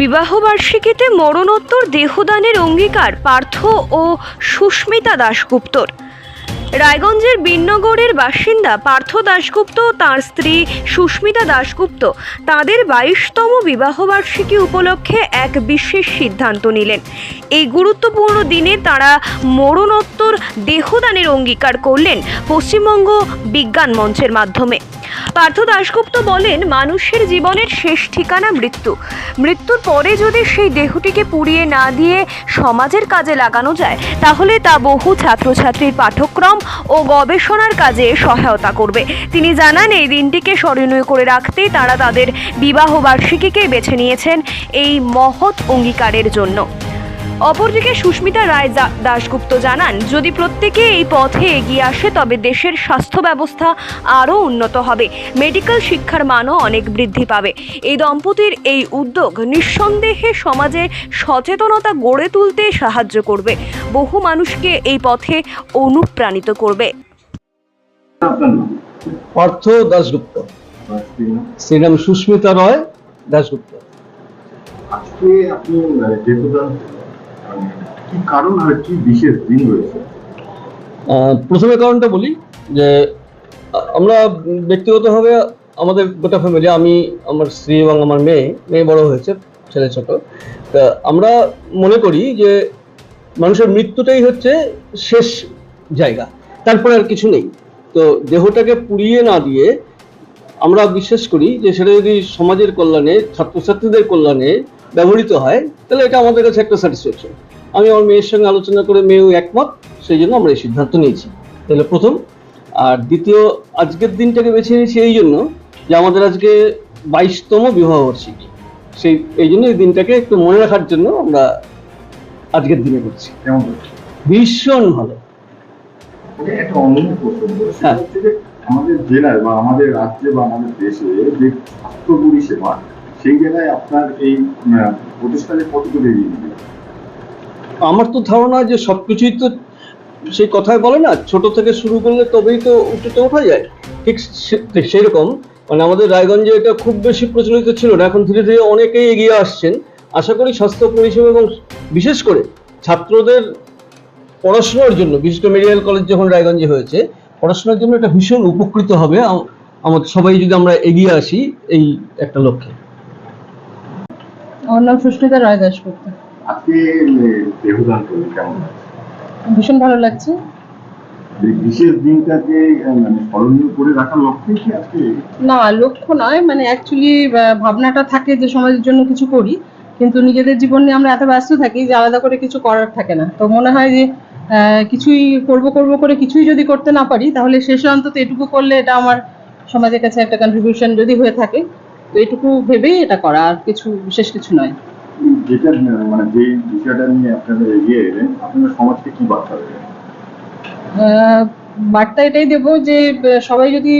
বিবাহবার্ষিকীতে মরণোত্তর দেহদানের অঙ্গীকার পার্থ ও সুস্মিতা দাশগুপ্তর। রায়গঞ্জের বিন্নগরের বাসিন্দা পার্থ দাশগুপ্ত তাঁর স্ত্রী সুস্মিতা দাশগুপ্ত তাদের বাইশতম বিবাহবার্ষিকী উপলক্ষে এক বিশেষ সিদ্ধান্ত নিলেন। এই গুরুত্বপূর্ণ দিনে তারা মরণোত্তর দেহদানের অঙ্গীকার করলেন পশ্চিমবঙ্গ বিজ্ঞান মঞ্চের মাধ্যমে। পার্থ দাশগুপ্ত বলেন, মানুষের জীবনের শেষ ঠিকানা মৃত্যু। মৃত্যুর পরে যদি সেই দেহটিকে পুড়িয়ে না দিয়ে সমাজের কাজে লাগানো যায়, তাহলে তা বহু ছাত্রছাত্রীর পাঠ্যক্রম ও গবেষণার কাজে সহায়তা করবে। তিনি জানান, এই দিনটিকে স্মরণীয় করে রাখতেই তারা তাদের বিবাহ বার্ষিকীকে বেছে নিয়েছেন এই মহৎ অঙ্গীকারের জন্য। অপরদিকে সুস্মিতা রায় দাশগুপ্ত জানান যদি প্রত্যেকে এই পথে এগিয়ে আসে তবে দেশের স্বাস্থ্য ব্যবস্থা আরও উন্নত হবে। মেডিকেল শিক্ষার মানও অনেক বৃদ্ধি পাবে। এই দম্পতির এই উদ্যোগ নিঃসন্দেহে সমাজে সচেতনতা গড়ে তুলতে সাহায্য করবে। বহু মানুষকে এই পথে অনুপ্রাণিত করবে। পার্থ দাশগুপ্ত? শ্রীরাম সুস্মিতা রয় দাশগুপ্ত। আজকে আপনি দেহদান আহ, কি কারণ আর কি বিশেষ দিন রয়েছে? প্রথমে কারণটা বলি যে, আমরা ব্যক্তিগতভাবে আমাদের গোটা ফ্যামিলি আমি, আমার স্ত্রী এবং আমার মেয়ে মেয়ে বড় হয়েছে, ছেলে ছোট। তা আমরা মনে করি যে মানুষের মৃত্যুটাই হচ্ছে শেষ জায়গা, তারপরে আর কিছু নেই। তো দেহটাকে পুড়িয়ে না দিয়ে আমরা বিশ্বাস করি যে সেটা যদি সমাজের কল্যাণে, ছাত্রছাত্রীদের কল্যাণে ব্যবহৃত হয়, তাহলে এটা আমাদের কাছে একটা স্যাটিসফ্যাকশন আমি আমার মেয়ের সঙ্গে আলোচনা করে মেয়েও একমত সেই জন্য আমরা এই সিদ্ধান্ত নিয়েছি। তাহলে প্রথম আর দ্বিতীয় আজকের দিনটাকে বেছে নিয়েছি এই জন্য যে আমাদের আজকে বাইশতম বিবাহ বার্ষিকী সেই এই জন্য এই দিনটাকে একটু মনে রাখার জন্য আমরা আজকের দিনে করছি। কেমন ভীষণ ভালো। মানে একটা প্রসঙ্গ সেটা হ্যাঁ। আমাদের জেলায় বা আমাদের রাজ্যে বা আমাদের দেশে যে স্বাস্থ্য পরিষেবা সেই জায়গায় আপনার এই প্রতিষ্ঠানে কতটুকু এগিয়ে? আমার তো ধারণা যে সবকিছুই তো সেই কথায় বলে না, ছোট থেকে শুরু করলে তবেই তো উঁচুতে ওঠা যায়। ঠিক সেই রকম মানে আমাদের রায়গঞ্জে এটা খুব বেশি প্রচলিত ছিল না, এখন ধীরে ধীরে অনেকেই এগিয়ে আসছেন। আশা করি স্বাস্থ্য পরিষেবা এবং বিশেষ করে ছাত্রদের পড়াশোনার জন্য বিশেষ করে মেডিকেল কলেজ যখন রায়গঞ্জে হয়েছে, পড়াশোনার জন্য এটা ভীষণ উপকৃত হবে আম- আমাদের সবাই যদি আমরা এগিয়ে আসি এই একটা লক্ষ্যে। আমার নাম সুস্মিতা রায় দাসগুপ্ত আজকে দেহদান করলেন কেমন ভীষণ ভালো লাগছে। বিশেষ দিনটাকে মানে স্মরণীয় করে রাখার লক্ষ্যে কি আজকে? না লক্ষ্য নয় মানে অ্যাকচুয়ালি ভাবনাটা থাকে যে সমাজের জন্য কিছু করি কিন্তু নিজেদের জীবন নিয়ে আমরা এত ব্যস্ত থাকি যে আলাদা করে কিছু করার থাকে না। তো মনে হয় যে কিছুই করব করব করে কিছুই যদি করতে না পারি তাহলে শেষে অন্তত এটুকু করলে এটা আমার সমাজের কাছে একটা কন্ট্রিবিউশন যদি হয়ে থাকে তো এটুকু ভেবেই এটা করা আর কিছু বিশেষ কিছু নয়। যেটা আহ, মানে যে বিষয়টা নিয়ে আপনারা এগিয়ে এলেন আপনারা সমাজকে কি বার্তা দেবেন বার্তা এটাই দেবো যে সবাই যদি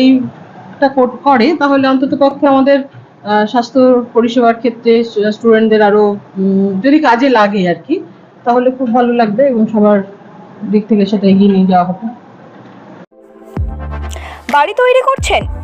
এইটা করে তাহলে অন্তত পক্ষে আমাদের আহ, স্বাস্থ্য পরিষেবার ক্ষেত্রে স্টুডেন্টদের আরও যদি কাজে লাগে আর কি তাহলে খুব ভালো লাগবে এবং সবার দিক থেকে সেটা এগিয়ে নিয়ে যাওয়া হবে। বাড়ি তৈরি করছেন?